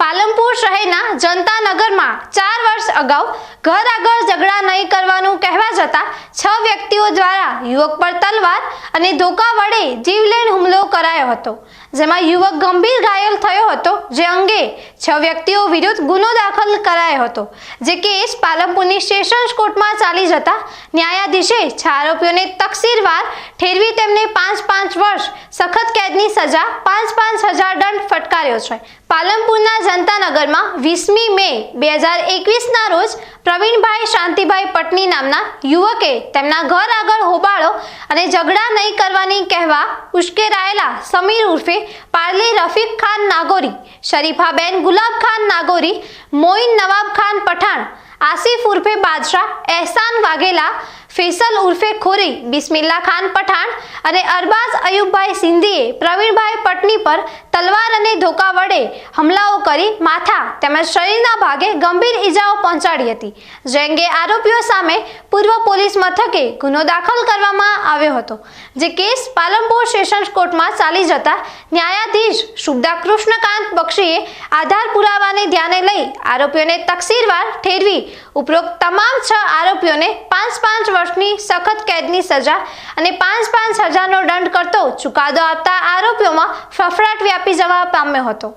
પાલનપુર શહેરના જનતાનગરમાં ચાર વર્ષ અગાઉ ઘર આગળ ઝઘડા નહીં કરવાનું કહેવા જતા છ વ્યક્તિઓ દ્વારા યુવક પર તલવાર અને ધોકા વડે જીવલેણ હુમલો કરાયો હતો, જેમાં યુવક ગંભીર ઘાયલ થયો હતો, જે અંગે છ વ્યક્તિઓ વિરુદ્ધ ગુનો દાખલ કરાયો હતો. જે કેસ પાલમપુરની સેશન્સ કોર્ટમાં ચાલી જતા ન્યાયાધીશે છ આરોપીઓને તકસીરવાર ઠેરવી તેમને પાંચ પાંચ વર્ષ સખત કેદની સજા, પાંચ પાંચ હજાર દંડ છે. પાલનપુરના જનતાનગરમાં વીસમી મે બે હજાર એકવીસના રોજ પ્રવીણભાઈ શાંતિભાઈ પટની નામના યુવકે તેમના ઘર આગળ હોબાળો અને ઝઘડા નહીં કરવાની કહેવા ઉશ્કેરાયેલા સમીર ઉર્ફે પાર્લી રફીક ખાન નાગોરી, શરીફાબેન ગુલાબ ખાન નાગોરી મોઇન નવાબ ખાન પઠાણ, આસિફ ઉર્ફે બાદશાહ, એહસાન વાઘેલા, ફેસલ ઉર્ફે ખોરી બિસ્મિલ્લા ખાન પઠાણ અને અરબાઝ અયુબભાઈ સિંધીએ પ્રવીણભાઈ પટની પર તલવાર અને ધોકા વડે હુમલાઓ કરી માથા તેમજ શરીરના ભાગે ગંભીર ઈજાઓ પહોંચાડી હતી. જે અંગે આરોપીઓ સામે પૂર્વ પોલીસ મથકે ગુનો દાખલ કરવામાં આવ્યો હતો. જે કેસ પાલનપુર સેશન્સ કોર્ટમાં ચાલી જતા ન્યાયાધીશ શુભદા કૃષ્ણકાંત બક્ષીએ આધાર પુરાવાને ધ્યાને લઈ આરોપીઓને તકસીરવાર ઠેરવી ઉપરોક્ત તમામ છ આરોપીઓને પાંચ પાંચ વર્ષની સખત કેદની સજા અને પાંચ પાંચ હજારનો દંડ ચુકાદો આપતા આરોપીઓમાં ફફડાટ વ્યાપી જવા પામ્યો હતો.